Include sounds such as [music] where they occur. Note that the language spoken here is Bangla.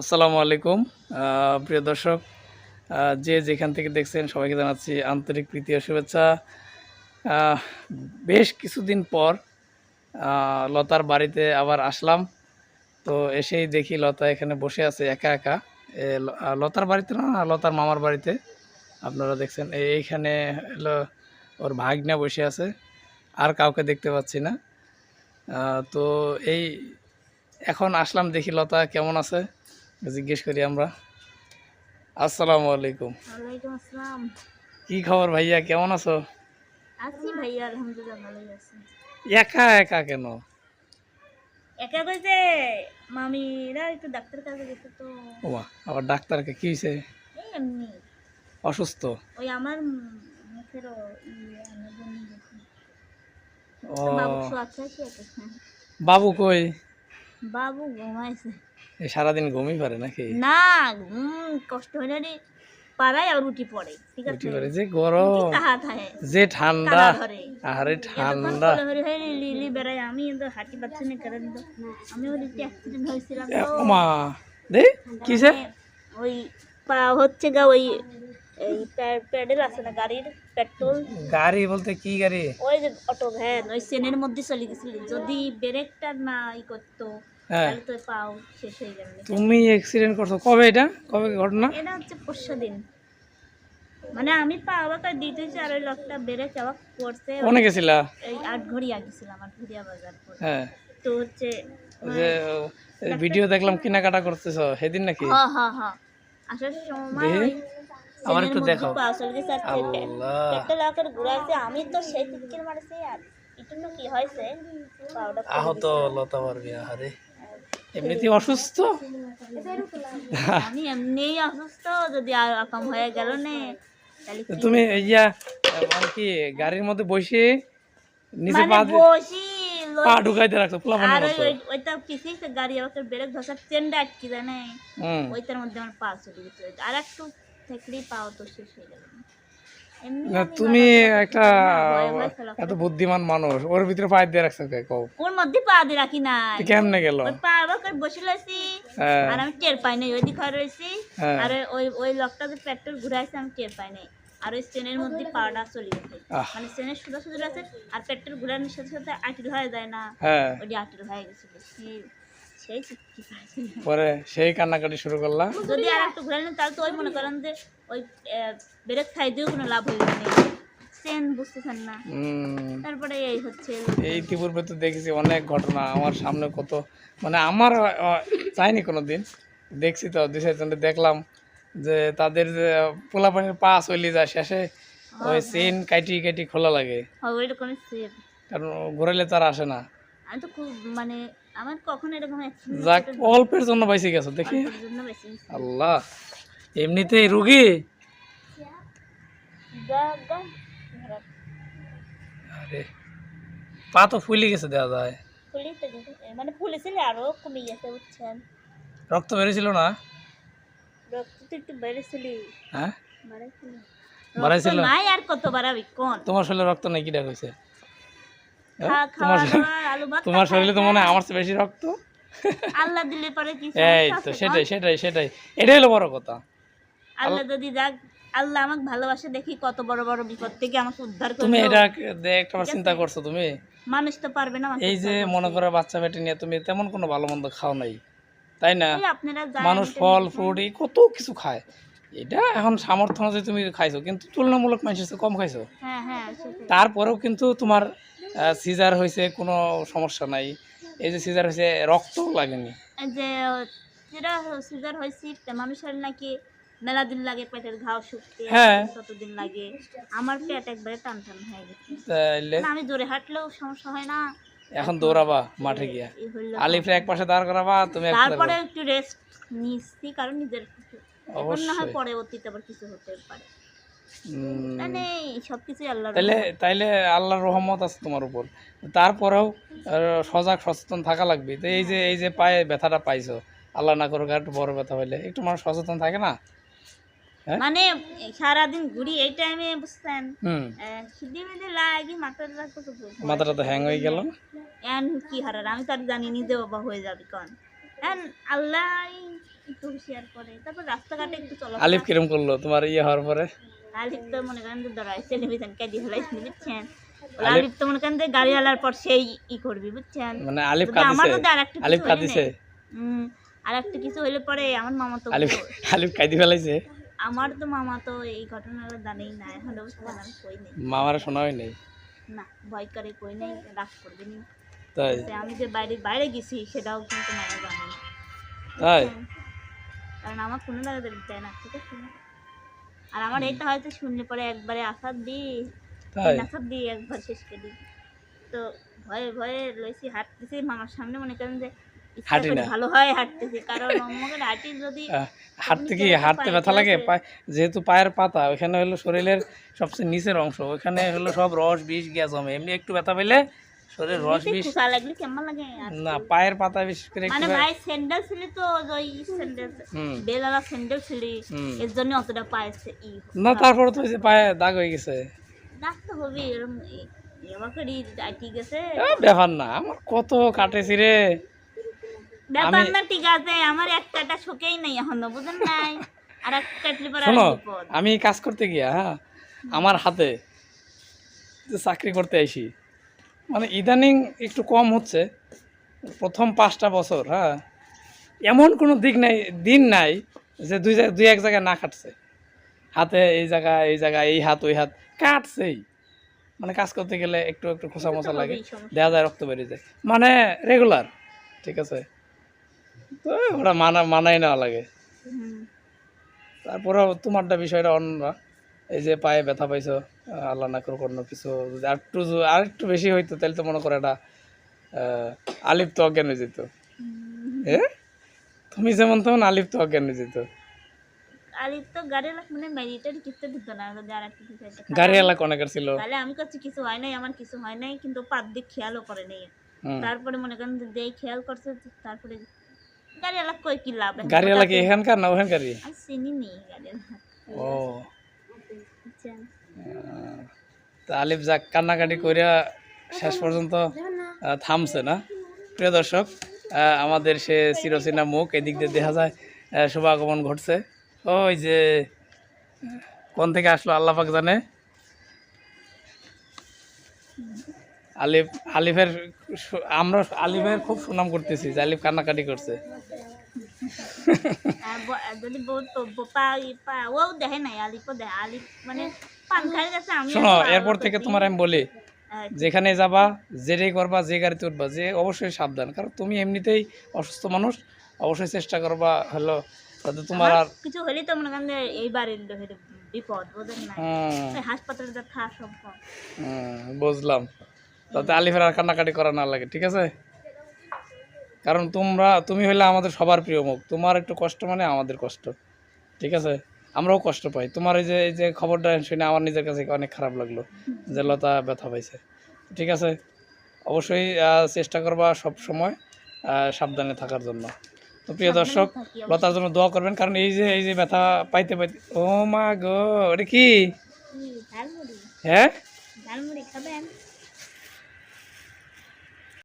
আসসালামু আলাইকুম। প্রিয় দর্শক যে যেখান থেকে দেখছেন সবাইকে জানাচ্ছি আন্তরিক প্রীতি শুভেচ্ছা। বেশ কিছুদিন পর লতার বাড়িতে আবার আসলাম। তো এসেই দেখি লতা এখানে বসে আছে, একা একা। লতার বাড়িতে না, লতার মামার বাড়িতে। আপনারা দেখছেন এইখানে হলো ওর ভাগ্না বসে আছে, আর কাউকে দেখতে পাচ্ছি না। তো এই এখন আসলাম, দেখি লতা কেমন আছে। জিজ্ঞেস করি আমরা। আসসালামু আলাইকুম। কি খবর ভাইয়া? কেমন আছো? আছি ভাইয়া আলহামদুলিল্লাহ ভালোই আছি। একা একা কেন? একা কইছে মামিরা একটু ডাক্তার কাছে গেছে তো। ওমা আবার ডাক্তারকে কি হয়েছে এমনি। অসুস্থ? ওই আমার মুখের ই আমার জন্য গেছে ও। বাবু কই? বাবু ঘুমাইছে। সারাদিন ঘুমই পারে নাকি? না ঘুম কষ্ট রে পাড়ায় আর রুটি পড়ে ঠিক আছে? উঠি পারে যে গরম যে ঠান্ডা আরে ঠান্ডা। হয়ে লিলি বেড়াই আমি হাঁটি পাচ্ছি না কারণ আমি একটু অ্যাক্সিডেন্ট হয়েছিলাম ওমা দে কিসে মানে ওই পা হচ্ছে গা ওই এই প্যা- প্যাডেল আছে না গাড়ির পেট্রোল? গাড়ি বলতে কি গাড়ি? ওই যে অটো ভ্যান ওই সেনের মধ্যে চলে গেছিল। যদি ব্রেকটা না ই করতো হ্যাঁ। তো পাও শেষ হয়ে যাবে। তুমি অ্যাক্সিডেন্ট করছ। কবে এটা? কবে ঘটনা? এটা হচ্ছে পরশু দিন। মানে আমি পা দিতে আর ওই লোকটা আবার করছে। কোনে গেছিলা? এই আট ঘড়ি আগেছিলাম আট ঘড়িয়া বাজার হ্যাঁ। তো হচ্ছে যে ভিডিও দেখলাম কেনাকাটা করতেছো। সেদিন নাকি? হ্যাঁ হ্যাঁ হ্যাঁ। আসার সময় আমার একটু আল্লাহ। একটা ঘুরাইছে আমি তো সেই মারছি আর কি হয়েছে? আহত লতা পারবি আহারে। এমনিতে অসুস্থ? আমি এমনিই অসুস্থ যদি আর রকম হয়ে গেল নে তুমি ইয়া কি গাড়ির মধ্যে বসে নিচে মানে পা বসি পা ঢুকাইতে রাখছো আর ওই ওই- ওইটা পিছিয়ে গাড়ি আমাকে ব্রেক ধসার চেনটা আটকে যায় না হুম। ওইটার মধ্যে আমার পা চলে গেছে। আর একটু থাকলেই পাও তো শেষ হয়ে গেল। না তুমি একটা এত বুদ্ধিমান মানুষ ওর ভিতরে পায়ে দিয়ে রাখছো কে কও? ওর মধ্যে পা দিয়ে রাখি না কেমনে গেল? ওই পা আবার বসে রয়েছি। হ্যাঁ। আর আমি টের পাই নাই ওইদিকে হয়ে রয়েছি। হ্যাঁ। আর ওই ওই লোকটা যে পেট্রোল ঘুরাইছে আমি টের পাই নাই। আর ওই ট্রেনের মধ্যে পাওয়াটা চলে গেছে। মানে ট্রেনের সুদা সুদা আছে আর পেট্রোল ঘুরানোর সাথে সাথে আটির হয়ে যায় না। হ্যাঁ। ওটি আটির হয়ে গেছিল পরে সেই কান্নাকাটি শুরু করলাম। যদি আর একটু ঘুরানো তাহলে তো ওই মনে করেন যে ওই ব্রেক খাই দিয়েও কোনো লাভ হইল না। ট্রেন বুঝতেছেন না? তারপরে এই হচ্ছে। এই ইতিপূর্বে তো দেখেছি অনেক ঘটনা। আমার সামনে কত মানে আমার চাইনি কোনো দিন দেখছি তো দুই দেখলাম যে তাদের যে পোলাপানির পা চলে যায় শেষে ওই চেন কাটি কাটি খোলা লাগে। সেভ কারণ ঘুরাইলে তার আসে না। আমি তো খুব মানে আমার কখনো এরকম যাক অল্পের জন্য বাইসে গেছো দেখি। আল্লাহ এমনিতেই রুগী? আরে পা তো ফুলে গেছে দেওয়া যায়। মানে ফুলেছিল আরও কমে গেছে বুঝছেন? রক্ত বেরিয়েছিল না? রক্ত তো একটু বেড়েছিলি হ্যাঁ? বাড়াইছিল? নাই আর কত বাড়াবি কোন? তোমার শরীরে রক্ত নেই হয়েছে হ্যাঁ? আলু ভাত তোমার শরীরে তো মনে হয় আমার চেয়ে বেশি রক্ত? আল্লাহ দিলে পরে কি [laughs] এই তো সেটাই সেটাই সেটাই। এটাই হলো বড় কথা। আল্লাহ যদি যাক আল্লাহ আমাকে ভালোবাসে দেখি কত বড় বড় বিপদ থেকে আমাকে উদ্ধার তুমি এটা একটাবার চিন্তা করছ তুমি? মানুষ তো পারবে না এই যে মনে। করো বাচ্চা বেটে নিয়ে তুমি তেমন কোনো ভালো মন্দ খাও নাই তাই না? মানুষ ফল। ফ্রুট এই কত কিছু খায়। এটা এখন সামর্থ্য অনুযায়ী তুমি খাইছো কিন্তু তুলনামূলক মানুষের কম খাইছো। হ্যাঁ হ্যাঁ তারপরেও কিন্তু তোমার সিজার হয়েছে কোনো সমস্যা নাই। এই যে সিজার হয়েছে রক্ত লাগেনি। যে যেটা সিজার হয়েছে মানুষের নাকি মেলা দিন লাগে পেটের ঘাও শুকতে হ্যাঁ। কতদিন লাগে। আমার পেট একবারে টান টান হয়ে গেছে। তাইলে? আমি জোরে হাঁটলেও সমস্যা হয় না। এখন দৌড়াবা মাঠে গিয়া। এই আলিফরে এক পাশে দাঁড় করাবা তুমি তারপরে একটু রেস্ট নিচ্ছি কারণ নিজের না হয় পরে অতীত আবার কিছু হতে পারে। তাইলে তাইলে আল্লাহর রহমত আছে তোমার উপর। তারপরেও সজাগ সচেতন থাকা লাগবে। তো এই যে এই যে পায়ে ব্যথাটা পাইছো আল্লাহ না করুক একটু বড় ব্যথা হইলে। একটু মানুষ সচেতন থাকে না? হ্যাঁ? মানে সারাদিন ঘুরি এই টাইমে বুঝছেন? হুম। খিদে মিদে লাগে মাথার রাখতে মাথাটা তো হ্যাং হয়ে গেল। এন কি হারার আমি তো আর জানি নিজে বাবা হয়ে যাবে কন। এন আল্লাহ একটু হুঁশিয়ার করে তারপর রাস্তাঘাটে একটু চলো আলিফ কিরম করল তোমার ইয়ে হওয়ার পরে? আলিফ তো মনে করেন যে ধরাই টেলিভিশন কাটি ফেলাইছিল বুঝছেন? আলিফ- আলিফ তো মনে করেন গাড়ি আলার পর সেই ই করবি বুঝছেন? মানে আলিফ কাঁদিছে। আলিফ কাঁদিছে। হুম, আর একটা কিছু হইলে পরে আমার মামা তো আলিফ আলিফ কাঁদি ফেলাইছে। আমার তো মামা তো এই ঘটনাটা জানেই না এখন আমি কই নেই। মামারা শোনা হয় নাই? না ভয় করে কই নেই রাগ করবে নি। তাই? আমি যে বাইরে বাইরে গেছি সেটাও কিন্তু মামা জানে তাই? কারণ আমার কোনো দেয় না ঠিক আছে? আর আমার এইটা হয়তো শুনলে পরে একবারে আসার দিই তাই? আসার দিই একবার শেষ করে দিই। তো ভয়ে ভয়ে লইছি হাঁটতেছি মামার সামনে মনে করেন যে। ভালো হয় হাঁটতেছি। কারণ হাঁটি যদি হাঁটতে কি হাঁটতে ব্যথা লাগে? যেহেতু পায়ের পাতা ওখানে হলো শরীরের সবচেয়ে নিচের অংশ ওখানে হলো সব রস বিষ গ্যাস জমে। এমনি একটু ব্যথা পেলে শরীর রস খোসা লাগলে কেমন লাগে? না পায়ের পাতা বিশেষ করে মানে ভাই স্যান্ডেল ছিল তো ওই স্যান্ডেল বেলালা স্যান্ডেল ছিল। এর জন্য অতটা না তারপরে তো যে পায়ে দাগ হয়ে গেছে। ডাক তো হবে এরকম এবাকে ঠিক আছে ব্যাপার না আমার কত কাটেছি রে। ব্যাপার না ঠিক আছে আমার একটাটা শোকেই নাই এখনও বুঝেন নাই? আর এক কাটলি পরে আর শোনো আমি কাজ করতে গিয়া হ্যাঁ আমার হাতে চাকরি করতে আইসি মানে ইদানিং একটু কম হচ্ছে। প্রথম পাঁচটা বছর হ্যাঁ। এমন কোনো দিক নাই দিন নাই যে দুই জায়গা দুই এক জায়গায় না কাটছে হাতে এই জায়গা এই জায়গা এই হাত ওই হাত কাটছেই। মানে কাজ করতে গেলে একটু একটু খোসা মোসা লাগে দেওয়া যায় রক্ত বেরিয়ে যায়। মানে রেগুলার ঠিক আছে? তো ওটা মানা মানাই নেওয়া লাগে। হুম। তারপরেও তোমারটা বিষয়টা অন্য। এই যে পায়ে ব্যথা পাইছো আল্লাহ না করে কোনো কিছু। যদি আর একটু আর একটু বেশি হইতো তাহলে তো মনে করে এটা আলিপ তো অজ্ঞান হয়ে যেত। এ? তুমি যেমন তেমন আলিপ তো অজ্ঞান হয়ে যেত। তো মানে দিত না কিছু তাহলে আমি কাছে কিছু হয় নাই আমার কিছু হয় নাই কিন্তু পাত দিক খেয়ালও করে নেই। তারপরে মনে করেন যেই খেয়াল করছে তারপরে কই কি লাভ? এখানকার না ওখানকারই? আমি চিনি ও। তা আলিফ যাক, কান্নাকাটি করিয়া শেষ পর্যন্ত থামছে না। প্রিয় দর্শক আমাদের সে চিরচেনা মুখ, এদিক দিয়ে দেখা যায় শুভাগমন ঘটছে। ওই যে, কোন থেকে আসলো আল্লাহ পাক জানে? আলিফ, আলিফের আমরা আলিফের খুব সুনাম করতেছি যে আলিফ কান্নাকাটি করছে। শোনো এরপর থেকে তোমার আমি বলি হ্যাঁ, যেখানে যাবা যেটাই করবা যে গাড়িতে উঠবা যে অবশ্যই সাবধান। কারণ তুমি এমনিতেই অসুস্থ মানুষ অবশ্যই চেষ্টা করবা হলো তোমার আর কিছু হলেই তো মনে করেন এই বাড়ির লোকের বিপদ বোঝেন না হুম, ওই হাসপাতালে সম্ভব। বুঝলাম। তাতে আলিফের আর কান্নাকাটি করা না লাগে ঠিক আছে? কারণ তোমরা তুমি হলে আমাদের সবার প্রিয় মুখ। তোমার একটু কষ্ট মানে আমাদের কষ্ট। ঠিক আছে? আমরাও কষ্ট পাই। তোমার এই যে এই যে খবরটা শুনে আমার নিজের কাছে অনেক খারাপ লাগল যে লতা ব্যথা পাইছে। ঠিক আছে? অবশ্যই চেষ্টা করবা সব সময় সাবধানে থাকার জন্য। তো প্রিয় দর্শক লতার জন্য দোয়া করবেন কারণ এই যে এই যে ব্যথা পাইতে পাইতে ও মা গো এটা কি? হ্যাঁ? খাবেন?